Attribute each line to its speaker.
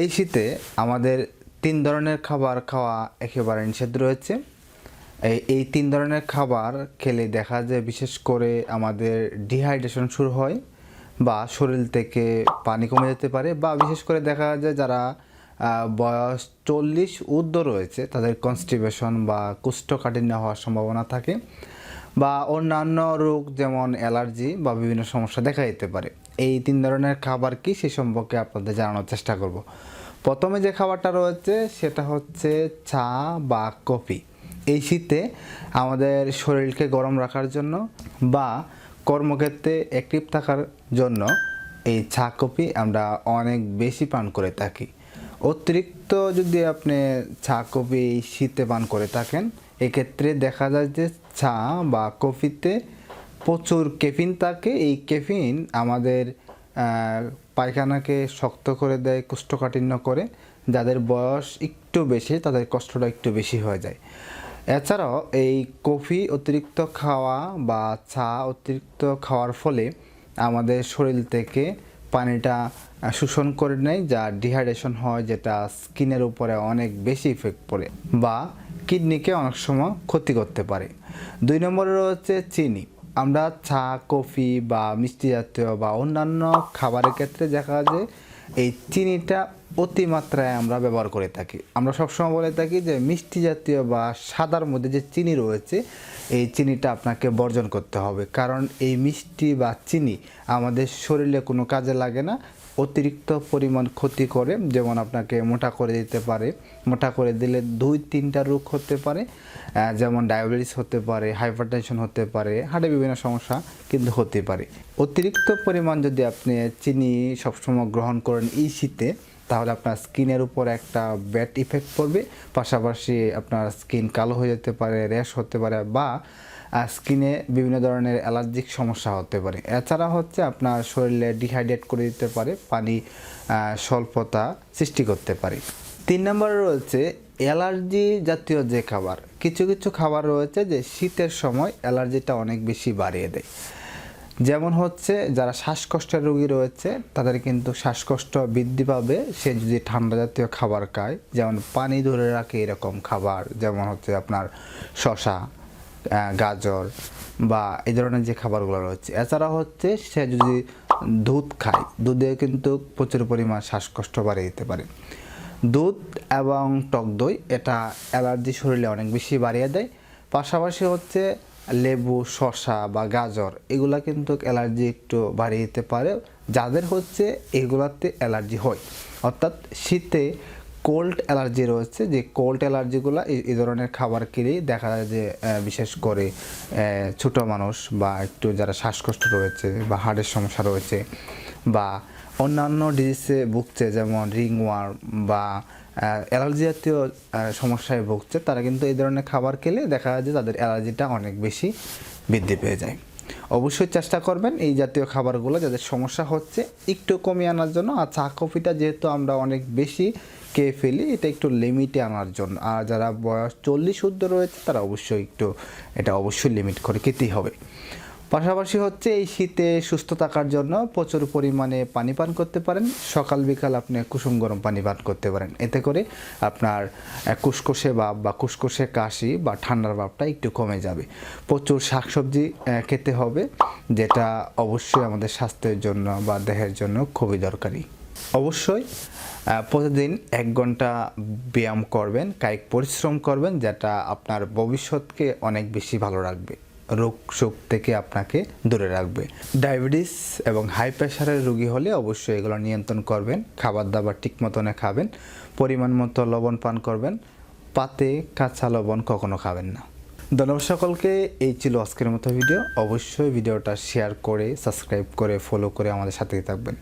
Speaker 1: এই শীতে আমাদের তিন ধরনের খাবার খাওয়া একেবারে নিষেধ রয়েছে। এই তিন ধরনের খাবার খেলে দেখা যায় বিশেষ করে আমাদের ডিহাইড্রেশন শুরু হয় বা শরীর থেকে পানি কমে যেতে পারে বা বিশেষ করে দেখা যায় যারা বয়স চল্লিশ ঊর্ধ্ব রয়েছে, তাদের কনস্টিপেশন বা কোষ্ঠকাঠিন্য হওয়ার সম্ভাবনা থাকে। বা অন্যান্য রোগ যেমন অ্যালার্জি বা বিভিন্ন সমস্যা দেখা যেতে পারে। এই তিন ধরনের খাবার কি সে সম্পর্কে আপনাদের জানানোর চেষ্টা করব। প্রথমে যে খাবারটা রয়েছে সেটা হচ্ছে চা বা কফি। এই শীতে আমাদের শরীরকে গরম রাখার জন্য বা কর্মক্ষেত্রে অ্যাক্টিভ থাকার জন্য এই চা, কফি আমরা অনেক বেশি পান করে থাকি। অতিরিক্ত যদি আপনি চা, কফি শীতে পান করে থাকেন এক্ষেত্রে দেখা যায় যে চা বা কফিতে প্রচুর কেফিন থাকে। এই কেফিন আমাদের পায়খানাকে শক্ত করে দেয়, কোষ্ঠকাঠিন্য করে। যাদের বয়স একটু বেশি, তাদের কষ্টটা একটু বেশি হয়ে যায়। এছাড়াও এই কফি অতিরিক্ত খাওয়া বা চা অতিরিক্ত খাওয়ার ফলে আমাদের শরীর থেকে পানিটা শোষণ করে নেয়, যা ডিহাইড্রেশন হয়, যেটা স্কিনের উপরে অনেক বেশি ইফেক্ট পড়ে। বা কিডনিকে অনেক সময় ক্ষতি করতে পারে। দুই নম্বরে রয়েছে চিনি। আমরা চা, কফি বা মিষ্টি জাতীয় বা অন্যান্য খাবারের ক্ষেত্রে দেখা যায় এই চিনিটা অতিমাত্রায় আমরা ব্যবহার করে থাকি। আমরা সবসময় বলে থাকি যে, মিষ্টি জাতীয় বা সাদার মধ্যে যে চিনি রয়েছে, এই চিনিটা আপনাকে বর্জন করতে হবে। কারণ এই মিষ্টি বা চিনি আমাদের শরীরে কোনো কাজে লাগে না। অতিরিক্ত পরিমাণ ক্ষতি করে, যেমন আপনাকে মোটা করে দিতে পারে। মোটা করে দিলে দুই তিনটা রোগ হতে পারে যেমন ডায়াবেটিস হতে পারে, হাইপারটেনশন হতে পারে হার্টে বিভিন্ন সমস্যা কিন্তু হতে পারে। অতিরিক্ত পরিমাণ যদি আপনি চিনি সবসময় গ্রহণ করেন এই শীতে তাহলে আপনার স্কিনের উপর একটা ব্যাড ইফেক্ট পড়বে। পাশাপাশি আপনার স্কিন কালো হয়ে যেতে পারে র্যাশ হতে পারে বা স্কিনে বিভিন্ন ধরনের অ্যালার্জিক সমস্যা হতে পারে। এছাড়া হচ্ছে আপনার শরীরে ডিহাইড্রেট করে দিতে পারে, পানি স্বল্পতা সৃষ্টি করতে পারে। তিন নম্বরে রয়েছে অ্যালার্জি জাতীয় যে খাবার। কিছু কিছু খাবার রয়েছে যে শীতের সময় অ্যালার্জিটা অনেক বেশি বাড়িয়ে দেয়। যেমন হচ্ছে যারা শ্বাসকষ্টের রোগী রয়েছে, তাদের কিন্তু শ্বাসকষ্ট বৃদ্ধি পাবে। সে যদি ঠান্ডা জাতীয় খাবার খায়, যেমন পানি ধরে রাখে এরকম খাবার, যেমন হচ্ছে আপনার শশা গাজর বা এই ধরনের যে খাবারগুলো রয়েছে। এছাড়া হচ্ছে সে যদি দুধ খায়, দুধে কিন্তু প্রচুর পরিমাণ শ্বাসকষ্ট বাড়িয়ে দিতে পারে। দুধ এবং টক দই, এটা অ্যালার্জি শরীরে অনেক বেশি বাড়িয়ে দেয়। পাশাপাশি হচ্ছে লেবু, শসা বা গাজর, এগুলা কিন্তু অ্যালার্জি একটু বাড়িয়ে দিতে পারে। যাদের হচ্ছে এগুলাতে অ্যালার্জি হয়। অর্থাৎ শীতে কোল্ড অ্যালার্জি রয়েছে, যে কোল্ড অ্যালার্জিগুলো এই ধরনের খাবার খেলেই দেখা যায় যে বিশেষ করে ছোট মানুষ বা একটু যারা শ্বাসকষ্ট রয়েছে বা হার্টের সমস্যা রয়েছে বা অন্যান্য ডিজিজে ভুগছে, যেমন রিংওয়ার্ম বা অ্যালার্জি জাতীয় সমস্যায় ভুগছে, তারা কিন্তু এই ধরনের খাবার খেলে দেখা যায় যে তাদের অ্যালার্জিটা অনেক বেশি বৃদ্ধি পেয়ে যায়। অবশ্যই চেষ্টা করবেন এই জাতীয় খাবারগুলো যাদের সমস্যা হচ্ছে একটু কমিয়ে আনার জন্য। আর চা, কফিটা যেহেতু আমরা অনেক বেশি খেয়ে ফেলি, এটা একটু লিমিটে আনার জন্য। আর যারা বয়স চল্লিশ ঊর্ধ্ব রয়েছে, তারা অবশ্যই একটু এটা অবশ্যই লিমিট করে খেতেই হবে। পাশাপাশি হচ্ছে এই শীতে সুস্থ থাকার জন্য প্রচুর পরিমাণে পানি পান করতে পারেন। সকাল বিকাল আপনি কুসুম গরম পানি পান করতে পারেন। এতে করে আপনার কুসকুসে ভাব বা কুসকুসে কাশি বা ঠান্ডার ভাবটা একটু কমে যাবে। প্রচুর শাকসবজি খেতে হবে, যেটা অবশ্যই আমাদের স্বাস্থ্যের জন্য বা দেহের জন্য খুবই দরকারি। অবশ্যই প্রতিদিন এক ঘণ্টা ব্যায়াম করবেন, কায়িক পরিশ্রম করবেন, যেটা আপনার ভবিষ্যৎকে অনেক বেশি ভালো রাখবে। রোগ শোক থেকে আপনাকে দূরে রাখবে। ডায়াবেটিস এবং হাই প্রেশারের রোগী হলে অবশ্যই এগুলো নিয়ন্ত্রণ করবেন খাবার দাবার ঠিক মতনে খাবেন, পরিমাণ মতো লবণ পান করবেন, পাতে কাঁচা লবণ কখনো খাবেন না। ধন্যবাদ সকলকে, এই ছিল আজকের মতো ভিডিও। অবশ্যই ভিডিওটা শেয়ার করে, সাবস্ক্রাইব করে ফলো করে আমাদের সাথেই থাকবেন।